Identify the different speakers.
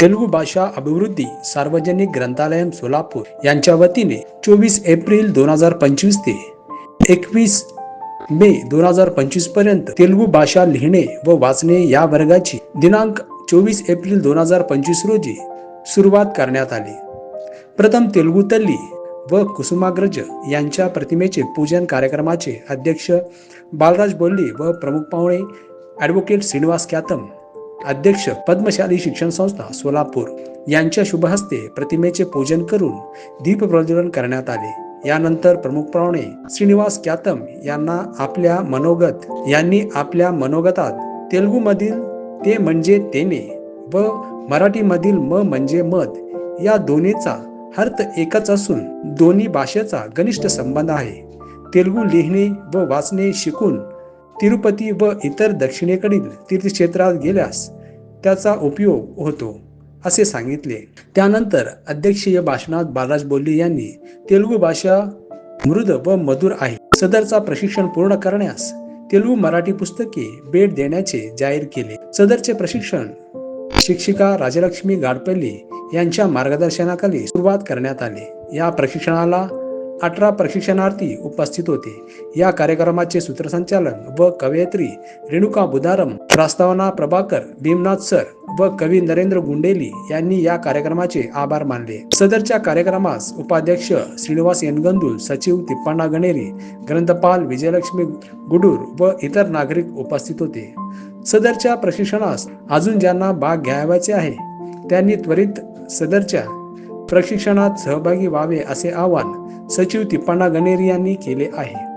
Speaker 1: तेलुगू भाषा अभिवृद्धी सार्वजनिक ग्रंथालयम सोलापूर यांच्या वतीने चोवीस एप्रिल दोन हजार पंचवीस ते एकवीस मे दोन हजार पंचवीसपर्यंत तेलुगू भाषा लिहिणे व वाचणे या वर्गाची दिनांक चोवीस एप्रिल दोन हजार पंचवीस रोजी सुरुवात करण्यात आली. प्रथम तेलुगू तल्ली व कुसुमाग्रज यांच्या प्रतिमेचे पूजन कार्यक्रमाचे अध्यक्ष बालराज बोल्ली व प्रमुख पाहुणे ॲडव्होकेट श्रीनिवास ख्यातम अध्यक्ष पद्मशाली शिक्षण संस्था सोलापूर यांच्या शुभहस्ते प्रतिमेचे पूजन करून दीप प्रज्वलन करण्यात आले. यानंतर प्रमुख पाहुणे श्रीनिवास क्यातम यांना आपल्या मनोगत यांनी आपल्या मनोगतात तेलुगूमधील ते म्हणजे तेने व मराठीमधील म म्हणजे मध या दोन्हीचा अर्थ एकच असून दोन्ही भाषेचा घनिष्ठ संबंध आहे. तेलुगू लिहिणे व वाचणे शिकून तिरुपती व इतर दक्षिणेकडील तीर्थक्षेत्रात गेल्यास त्याचा उपयोग होतो असे सांगितले. त्यानंतर अध्यक्षीय भाषणात बालराज बोल्ली यांनी तेलुगू भाषा मृद व मधुर आहे. सदरचा प्रशिक्षण पूर्ण करण्यास तेलुगू मराठी पुस्तके भेट देण्याचे जाहीर केले. सदरचे प्रशिक्षण शिक्षिका राजलक्ष्मी गाडपल्ली यांच्या मार्गदर्शनाखाली सुरुवात करण्यात आली. या प्रशिक्षणाला अठरा प्रशिक्षणार्थी उपस्थित होते. या कार्यक्रमाचे सूत्रसंचालन व कवयित्री रेणुका बुधारम प्रस्तावना प्रभाकर भीमनाथ सर व कवी नरेंद्र गुंडेली यांनी या कार्यक्रमाचे आभार मानले. सदरच्या कार्यक्रमास उपाध्यक्ष श्रीनिवास यनगंदुल सचिव तिप्पाण्णा गणेरी ग्रंथपाल विजयलक्ष्मी गुडूर व इतर नागरिक उपस्थित होते. सदरच्या प्रशिक्षणास अजून ज्यांना भाग घ्यावयाचे आहे त्यांनी त्वरित सदरच्या प्रशिक्षणात सहभागी व्हावे असे आवाहन सचिव तिप्पाणा गणेरी यांनी केले आहे.